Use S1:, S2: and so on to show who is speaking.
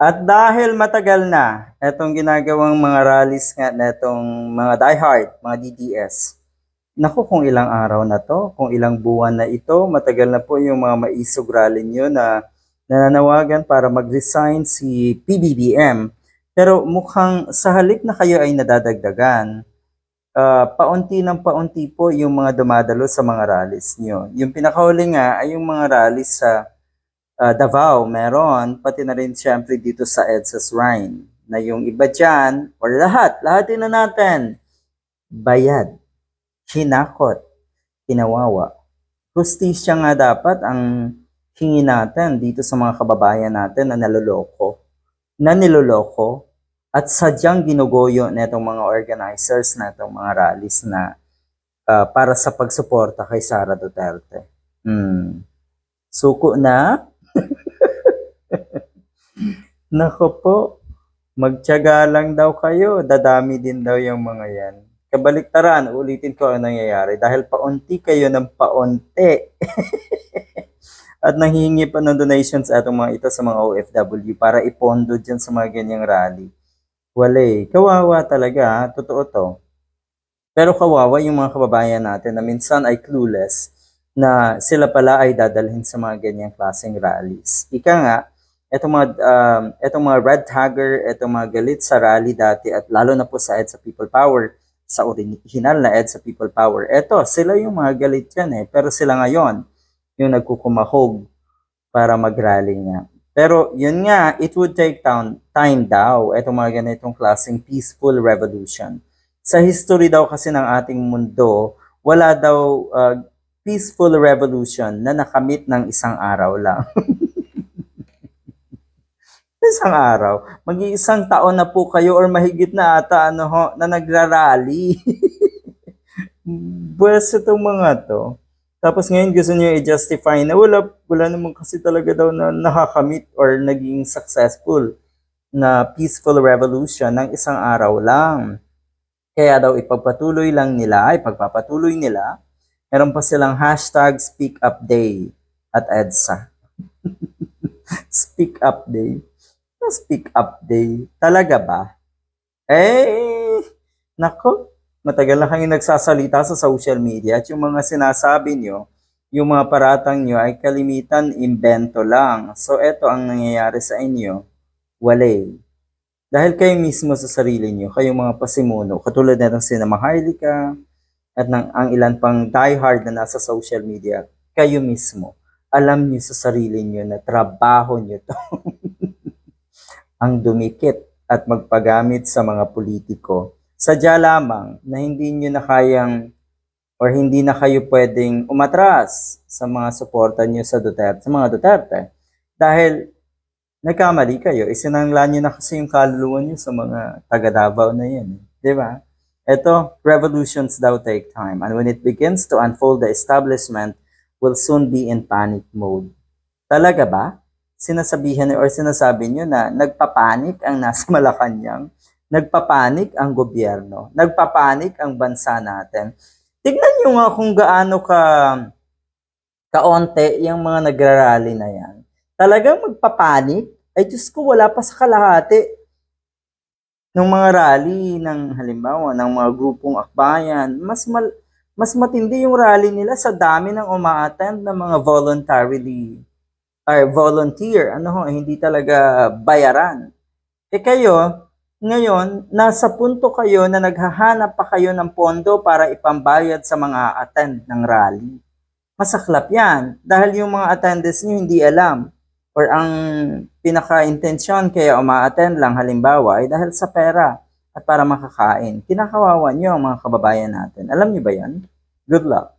S1: At dahil matagal na itong ginagawang mga rallies nga na itong mga diehard, mga DDS, naku kung ilang araw na to, kung ilang buwan na ito, matagal na po yung mga maisog rally nyo na nananawagan para mag-resign si PBBM. Pero mukhang sa halip na kayo ay nadadagdagan, ah, paunti ng paunti po yung mga dumadalo sa mga rallies nyo. Yung pinakahuli nga ay yung mga rallies sa ah, Davao, meron, pati na rin syempre dito sa EDSA Shrine, na yung iba dyan, or lahat, lahatin na natin, bayad, hinakot, pinawawa. Justisya nga dapat ang hingi natin dito sa mga kababayan natin na naloloko, na niloloko, at sadyang ginugoyo na itong mga organizers na itong mga rallies na ah, para sa pagsuporta kay Sara Duterte. Hmm. Suko na? Nako po, magtiyaga lang daw kayo, dadami din daw yung mga yan. Kabaliktaran, ulitin ko ang nangyayari dahil paunti kayo ng paunti. At nanghihingi pa ng donations atong mga ito sa mga OFW para ipondo dyan sa mga ganyang rally. Wala eh. Kawawa talaga, totoo to. Pero kawawa yung mga kababayan natin na minsan ay clueless na sila pala ay dadalhin sa mga ganyang klaseng rallies. Ika nga, etong mga, um, etong mga red tagger, etong mga galit sa rally dati at lalo na po sa EDSA People Power, sa original na EDSA People Power, eto, sila yung mga galit yan eh. Pero sila ngayon, yung nagkukumahog para mag-rally nga. Pero yun nga, it would take down, time daw, etong mga ganitong klaseng peaceful revolution. Sa history daw kasi ng ating mundo, wala daw uh, peaceful revolution na nakamit ng isang araw lang. isang araw. Mag-iisang taon na po kayo or mahigit na ata ano ho, na nagrarally. Buwes itong mga to. Tapos ngayon gusto niyo i-justify na wala, wala naman kasi talaga daw na nakakamit or naging successful na peaceful revolution ng isang araw lang. Kaya daw ipagpatuloy lang nila, ipagpapatuloy nila. Meron pa silang hashtag Speak Up Day at EDSA. Speak Up Day. Ano Speak Up Day. Talaga ba? Eh, nako, matagal na kayong nagsasalita sa social media at yung mga sinasabi nyo, yung mga paratang nyo ay kalimitan imbento lang. So, eto ang nangyayari sa inyo. Wale. Dahil kayo mismo sa sarili nyo, kayong mga pasimuno, katulad na ng sina Maharlika at ng, ang ilan pang diehard na nasa social media, kayo mismo, alam nyo sa sarili nyo na trabaho nyo to. ang dumikit at magpagamit sa mga politiko. Sadya lamang na hindi nyo na kayang or hindi na kayo pwedeng umatras sa mga suporta nyo sa Duterte, sa mga Duterte. Dahil nagkamali kayo, isinangla nyo na kasi yung kaluluwa nyo sa mga taga Davao na yan. eh. Di ba? Ito, revolutions daw take time. And when it begins to unfold, the establishment will soon be in panic mode. Talaga ba? Sinasabihan niyo or sinasabi nyo na nagpapanik ang nasa Malacanang, nagpapanik ang gobyerno, nagpapanik ang bansa natin. Tignan nyo nga kung gaano ka kaonte yung mga nagrarally na yan. Talagang magpapanik? Ay Diyos ko, wala pa sa kalahati ng mga rally ng halimbawa ng mga grupong akbayan. Mas mal, mas matindi yung rally nila sa dami ng umaattend ng mga voluntarily or volunteer, ano ho, hindi talaga bayaran. Eh kayo, ngayon, nasa punto kayo na naghahanap pa kayo ng pondo para ipambayad sa mga attend ng rally. Masaklap yan. Dahil yung mga attendees nyo hindi alam. Or ang pinaka-intensyon kaya uma-attend lang halimbawa ay dahil sa pera at para makakain. Kinakawawa nyo ang mga kababayan natin. Alam nyo ba yan? Good luck.